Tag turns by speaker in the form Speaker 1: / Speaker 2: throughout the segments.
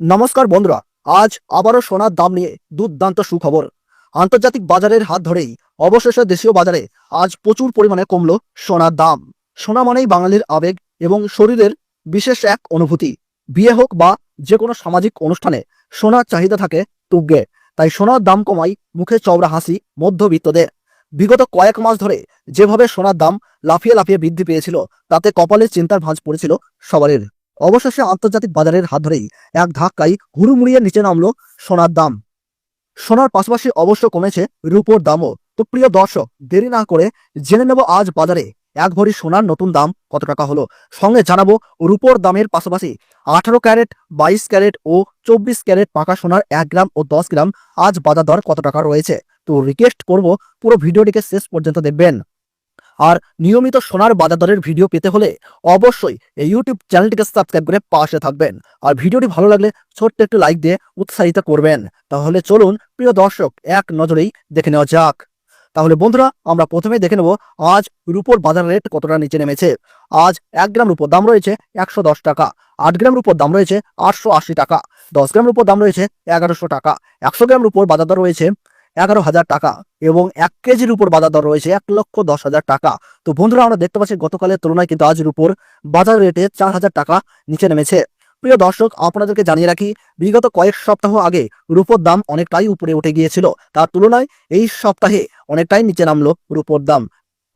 Speaker 1: নমস্কার বন্ধুরা, আজ আবারও সোনার দাম নিয়ে দুর্দান্ত সুখবর। আন্তর্জাতিক বাজারের হাত ধরেই অবশেষে দেশীয় বাজারে আজ প্রচুর পরিমাণে কমল সোনার দাম। সোনা মানেই বাঙালির আবেগ এবং শরীরের বিশেষ এক অনুভূতি। বিয়ে হোক বা যে কোনো সামাজিক অনুষ্ঠানে সোনার চাহিদা থাকে তুগ্গে তাই সোনার দাম কমাই মুখে চওড়া হাসি মধ্যবিত্তদের। বিগত কয়েক মাস ধরে যেভাবে সোনার দাম লাফিয়ে লাফিয়ে বৃদ্ধি পেয়েছিল, তাতে কপালের চিন্তার ভাঁজ পড়েছিল সবারই অবশেষে আন্তর্জাতিক বাজারের হাত ধরেই এক ধাক্কায় হুড়ুমুড়িয়ে নিচে নামলো সোনার দাম। সোনার পাশাপাশি অবশ্য কমেছে রূপোর দামও। তো প্রিয় দর্শক, দেরি না করে জেনে নেব আজ বাজারে এক ভরি সোনার নতুন দাম কত টাকা হলো। সঙ্গে জানাব রূপোর দামের পাশাপাশি আঠারো ক্যারেট, বাইশ ক্যারেট ও চব্বিশ ক্যারেট পাকা সোনার এক গ্রাম ও দশ গ্রাম আজ বাজার দর কত টাকা রয়েছে। তো রিকোয়েস্ট করব পুরো ভিডিওটিকে শেষ পর্যন্ত দেখবেন। আর নিয়মিত সোনার বাজার দরের ভিডিও পেতে হলে অবশ্যই এই ইউটিউব চ্যানেলটিকে সাবস্ক্রাইব করে পাশে থাকবেন। আর ভিডিওটি ভালো লাগলে ছোট্ট একটু লাইক দিয়ে উৎসাহিত করবেন। তাহলে চলুন প্রিয় দর্শক, এক নজরেই দেখে নেওয়া যাক। তাহলে বন্ধুরা, আমরা প্রথমে দেখে নেব আজ রুপোর বাজার রেট কতটা নিচে নেমেছে। আজ এক গ্রাম রুপোর দাম রয়েছে একশো দশ টাকা, আট গ্রাম রুপোর দাম রয়েছে আটশো আশি টাকা, দশ গ্রাম রুপোর দাম রয়েছে এগারোশো টাকা, একশো গ্রাম রুপোর বাজার দর রয়েছে এগারো হাজার টাকা এবং এক কেজির উপর বাজার দর রয়েছে এক লক্ষ দশ হাজার টাকা। তো বন্ধুরা, আমরা দেখতে পাচ্ছি গতকালের তুলনায় কিন্তু আজের উপর বাজার রেটে চার হাজার টাকা নিচে নেমেছে। প্রিয় দর্শক, আপনাদেরকে জানিয়ে রাখি, বিগত কয়েক সপ্তাহ আগে রূপোর দাম অনেকটাই উপরে উঠে গিয়েছিল। তার তুলনায় এই সপ্তাহে অনেকটাই নিচে নামলো রূপোর দাম।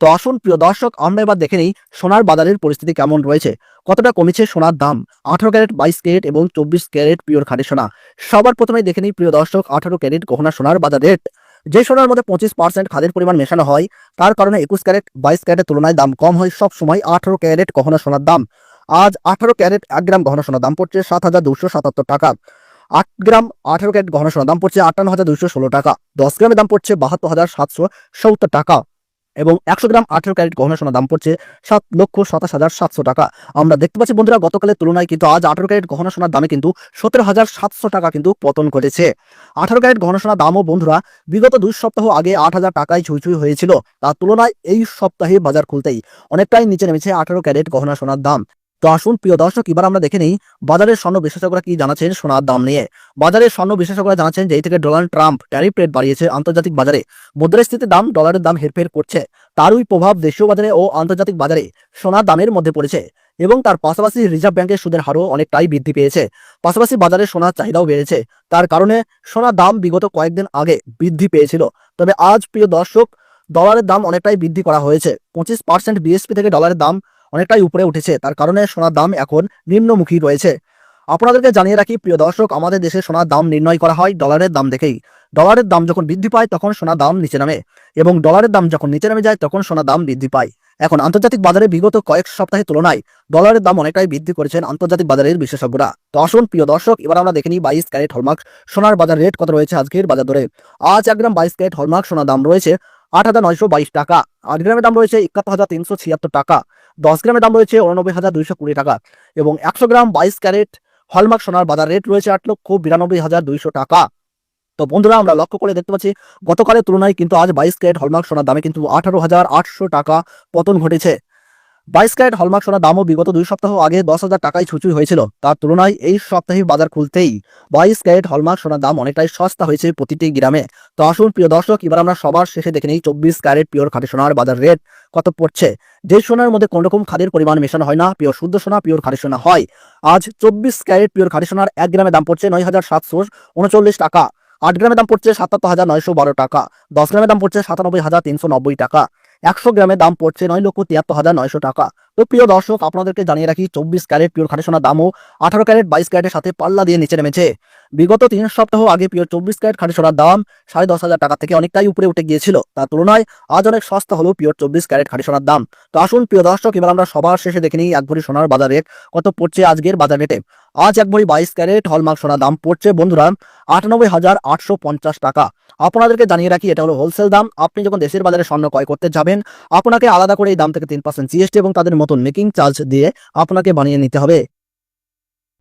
Speaker 1: তো আসুন প্রিয় দর্শক, আমরা এবার দেখে নিই সোনার বাজারের পরিস্থিতি কেমন রয়েছে। কতটা কমেছে সোনার দাম? আঠারো ক্যারেট, বাইশ ক্যারেট এবং চব্বিশ ক্যারেট পিওর খাঁটি সোনা। সবার প্রথমে দেখে নিই প্রিয় দর্শক, আঠারো ক্যারেট গহনা সোনার বাজার রেট। যে সোনার মধ্যে পঁচিশ পার্সেন্ট খাদের পরিমাণ মেশানো হয়, তার কারণে একুশ ক্যারেট, বাইশ ক্যারেটের তুলনায় দাম কম হয়। সব সময় আঠারো ক্যারেট গহনা সোনার দাম। আজ আঠারো ক্যারেট এক গ্রাম গহনা সোনার দাম পড়ছে সাত হাজার দুশো সাতাত্তর টাকা। আট গ্রাম আঠারো ক্যারেট গহনা সোনার দাম পড়ছে আটান্ন হাজার দুশো ষোলো টাকা। দশ গ্রামের দাম পড়ছে বাহাত্তর হাজার সাতশো সত্তর টাকা। এবং একশো গ্রাম আঠেরো ক্যারেট গহনা সোনার দাম পড়ছে সাত লক্ষ সাতাশ হাজার সাতশো টাকা। আমরা দেখতে পাচ্ছি বন্ধুরা, গতকালের তুলনায় কিন্তু আজ আঠেরো ক্যারেট গহনা সোনার দামে কিন্তু সতেরো হাজার সাতশো টাকা কিন্তু পতন ঘটেছে। আঠেরো ক্যারেট গহনা সোনার দামও বন্ধুরা, বিগত দুই সপ্তাহ আগে আট হাজার টাকায় ছুঁই হয়েছিল। তার তুলনায় এই সপ্তাহে বাজার খুলতেই অনেকটাই নিচে নেমেছে আঠেরো ক্যারেট গহনা সোনার দাম। তো আসুন, প্রিয় দর্শক, এবার আমরা দেখে নিই বাজারের স্বর্ণ বিশেষজ্ঞরা কি জানাচ্ছেন সোনার দাম নিয়ে। বাজারের স্বর্ণ বিশেষজ্ঞরা জানাচ্ছেন যে থেকে ডোনাল্ড ট্রাম্প ট্যারিফ রেট বাড়িয়েছে আন্তর্জাতিক বাজারে। মুদ্রাস্ফীতির দাম ডলারের দাম হেরফের করছে। তারই প্রভাব দেশীয় বাজারে ও আন্তর্জাতিক বাজারে সোনার দামের মধ্যে পড়েছে এবং তার পাশাপাশি রিজার্ভ ব্যাংকের সুদের হারও অনেকটাই বৃদ্ধি পেয়েছে। পাশাপাশি বাজারে সোনার চাহিদাও বেড়েছে। তার কারণে সোনার দাম বিগত কয়েকদিন আগে বৃদ্ধি পেয়েছিল। তবে আজ, প্রিয় দর্শক, ডলারের দাম অনেকটাই বৃদ্ধি করা হয়েছে। পঁচিশ পার্সেন্ট বিএসপি থেকে ডলারের দাম অনেকটাই উপরে উঠেছে। তার কারণে সোনার দাম এখন নিম্নমুখী রয়েছে। আপনাদেরকে জানিয়ে রাখি, প্রিয় দর্শক, আমাদের দেশে সোনার দাম নির্ণয় করা হয় ডলারের দাম দেখেই। ডলারের দাম যখন বৃদ্ধি পায়, তখন সোনার দাম নিচে নামে এবং ডলারের দাম যখন নিচে নামে যায়, তখন সোনার দাম বৃদ্ধি পায়। এখন আন্তর্জাতিক বাজারে বিগত কয়েক সপ্তাহের তুলনায় ডলারের দাম অনেকটাই বৃদ্ধি করেছেন আন্তর্জাতিক বাজারের বিশেষজ্ঞরা। তো আসুন, প্রিয় দর্শক, এবার আমরা দেখে নিই বাইশ ক্যারেট হলমার্ক সোনার বাজার রেট কত রয়েছে আজকের বাজার দরে। আজ এক গ্রাম বাইশ ক্যারেট হলমার্ক সোনার দাম রয়েছে আট হাজার নয়শো বাইশ টাকা। আট গ্রামের দাম রয়েছে একাত্তর হাজার তিনশো ছিয়াত্তর টাকা। দশ গ্রামের দাম রয়েছে উনানব্বই হাজার দুইশো কুড়ি টাকা। এবং একশো গ্রাম বাইশ ক্যারেট হলমার্ক সোনার বাজার রেট রয়েছে আট লক্ষ বিরানব্বই হাজার দুইশো টাকা। তো বন্ধুরা, আমরা লক্ষ্য করে দেখতে পাচ্ছি, গতকালের তুলনায় কিন্তু আজ বাইশ ক্যারেট হলমার্ক সোনার দামে কিন্তু আঠারো হাজার আটশো টাকা পতন ঘটেছে। বাইশ ক্যারেট হলমার্ক সোনার দামও বিগত দুই সপ্তাহ আগে দশ হাজার টাকায় ছুচুই হয়েছিল। তার তুলনায় এই সপ্তাহে বাজার খুলতেই বাইশ ক্যারেট হলমার্ক সোনার দাম অনেকটাই সস্তা হয়েছে প্রতিটি গ্রামে। তো আসুন, প্রিয় দর্শক, এবার আমরা সবার শেষে দেখে নিই চব্বিশ ক্যারেট পিওর খাঁটি সোনার বাজার রেট কত পড়ছে। যে সোনার মধ্যে কোন রকম খাদের পরিমাণ মেশানো হয় না, পিওর শুদ্ধ সোনা, পিওর খাঁটি সোনা হয়। আজ চব্বিশ ক্যারেট পিওর খাঁটি সোনার এক গ্রামে দাম পড়ছে নয় হাজার সাতশো উনচল্লিশ টাকা। আট গ্রামের দাম পড়ছে সাতাত্তর হাজার নয়শো বারো টাকা। দশ গ্রামের দাম পড়ছে সাতানব্বই হাজার তিনশো নব্বই টাকা। একশো গ্রামের দাম পড়ছে নয় লক্ষ তিয়াত্তর হাজার নয়শো টাকা। তো প্রিয় দর্শক, আপনাদেরকে জানিয়ে রাখি, চব্বিশ ক্যারেট পিওর খাঁটি সোনার দামও আঠারো ক্যারেট, বাইশ ক্যারেটের সাথে পাল্লা দিয়ে নিচে নেমেছে। বিগত তিন সপ্তাহ আগে পিওর চব্বিশ ক্যারেট খাঁটি সোনার দাম সাড়ে দশ হাজার টাকা থেকে অনেকটাই উপরে উঠে গিয়েছিল। তার তুলনায় আজ অনেক সস্তা হলো পিওর চব্বিশ ক্যারেট খাঁটি সোনার দাম। তো আসুন প্রিয় দর্শক, এবার আমরা সবার শেষে দেখে নিই এক ভরি সোনার বাজার রেট, কত পড়ছে আজকের বাজার রেটে। আজ এক ভরি বাইশ ক্যারেট হলমার্ক সোনার দাম পড়ছে বন্ধুরা আটানব্বই হাজার আটশো পঞ্চাশ টাকা। আপনাদেরকে জানিয়ে রাখি, এটা হলো হোলসেল দাম। আপনি যখন দেশের বাজারে স্বর্ণ ক্রয় করতে যাবেন, আপনাকে আলাদা করে এই দাম থেকে তিন পার্সেন্ট জিএসটি এবং তাদের মতন মেকিং চার্জ দিয়ে আপনাকে বানিয়ে নিতে হবে।